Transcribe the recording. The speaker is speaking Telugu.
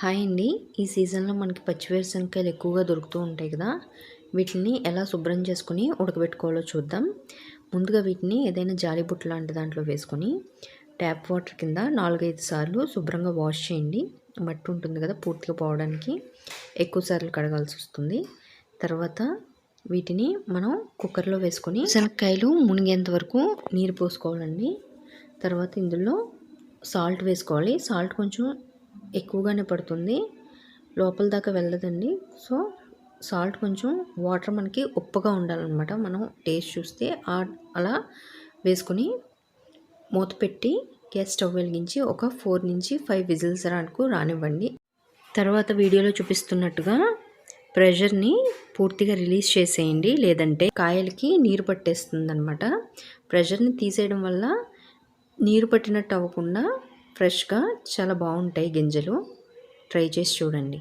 హాయ్ అండి. ఈ సీజన్లో మనకి పచ్చివేరుశనకాయలు ఎక్కువగా దొరుకుతూ ఉంటాయి కదా. వీటిని ఎలా శుభ్రం చేసుకుని ఉడకబెట్టుకోవాలో చూద్దాం. ముందుగా వీటిని ఏదైనా జాలిబుట్ట లాంటి దాంట్లో వేసుకొని ట్యాప్ వాటర్ కింద నాలుగైదు సార్లు శుభ్రంగా వాష్ చేయండి. మట్టి ఉంటుంది కదా పూర్తిగా పోవడానికి. ఎక్కువ సార్లు కడగాల్సి వస్తుంది. తర్వాత వీటిని మనం కుక్కర్లో వేసుకొని శనక్కాయలు మునిగేంత వరకు నీరు పోసుకోవాలండి. తర్వాత ఇందులో సాల్ట్ వేసుకోవాలి. సాల్ట్ కొంచెం ఎక్కువగానే పడుతుంది. లోపల దాకా వెళ్ళదండి. సో సాల్ట్ కొంచెం వాటర్ మనకి ఉప్పగా ఉండాలన్నమాట. మనం టేస్ట్ చూస్తే అలా వేసుకొని మూత పెట్టి గ్యాస్ స్టవ్ వెలిగించి ఒక ఫోర్ నుంచి ఫైవ్ విజిల్స్ రానుకు రానివ్వండి. తర్వాత వీడియోలో చూపిస్తున్నట్టుగా ప్రెషర్ని పూర్తిగా రిలీజ్ చేసేయండి. లేదంటే కాయలకి నీరు పట్టేస్తుంది అనమాట ప్రెషర్ని తీసేయడం వల్ల నీరు పట్టినట్టు అవ్వకుండా ఫ్రెష్గా చాలా బాగుంటాయి గింజలు. ట్రై చేసి చూడండి.